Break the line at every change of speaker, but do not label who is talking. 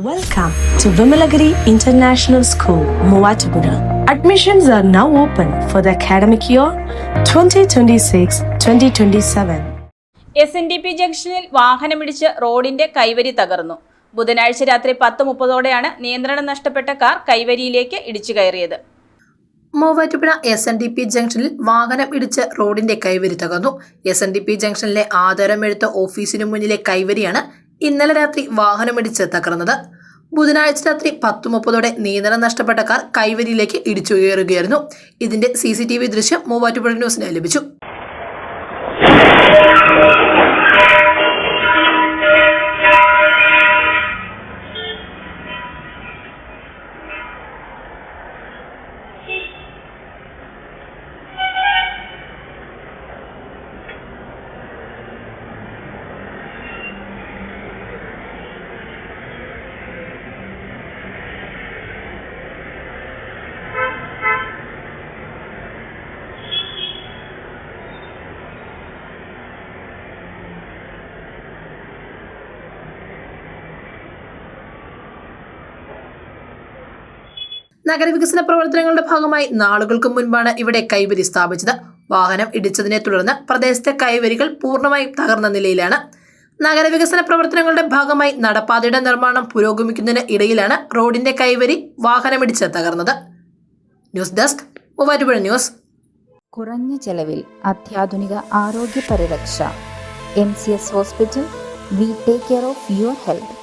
Welcome to Vimalagiri International School, Muatupura. Admissions are now open for the academic year 2026-2027.
S N D P ജംഗ്ഷനിൽ വാഹനമിടിച്ച് റോഡിന്റെ കൈവരി തകർന്നു ബുധനാഴ്ച രാത്രി പത്ത് മുപ്പതോടെയാണ് നിയന്ത്രണം നഷ്ടപ്പെട്ട കാർ കൈവരിയിലേക്ക് ഇടിച്ചു കയറിയത്
Muvattupuzha S N D P ജംഗ്ഷനിൽ വാഹനം ഇടിച്ച് റോഡിന്റെ കൈവരി തകർന്നു എസ് എൻ ഡി പി ജംഗ്ഷനിലെ ആധാരമെഴുത്ത ഓഫീസിനു മുന്നിലെ കൈവരിയാണ് ഇന്നലെ രാത്രി വാഹനമിടിച്ച് തകർന്നത്. ബുധനാഴ്ച രാത്രി പത്ത് മുപ്പതോടെ നിയന്ത്രണം നഷ്ടപ്പെട്ട കാർ കൈവരിയിലേക്ക് ഇടിച്ചു കയറുകയായിരുന്നു ഇതിന്റെ സി സി ടി വി ദൃശ്യം മൂവാറ്റുപുഴ ന്യൂസിന് ലഭിച്ചു. നഗരവികസന പ്രവർത്തനങ്ങളുടെ ഭാഗമായി നാളുകൾക്ക് മുൻപാണ് ഇവിടെ കൈവരി സ്ഥാപിച്ചത്. വാഹനം ഇടിച്ചതിനെ തുടർന്ന് പ്രദേശത്തെ കൈവരികൾ പൂർണമായും തകർന്ന നിലയിലാണ്. നഗരവികസന പ്രവർത്തനങ്ങളുടെ ഭാഗമായി നടപ്പാതയുടെ നിർമ്മാണം പുരോഗമിക്കുന്നതിന് ഇടയിലാണ് റോഡിന്റെ കൈവരി വാഹനമിടിച്ച് തകർന്നത്. News desk Muvattupuzha news.
കുറഞ്ഞ ചെലവിൽ അത്യാധുനിക ആരോഗ്യ പരിരക്ഷ. M C S hospital we take care of your health.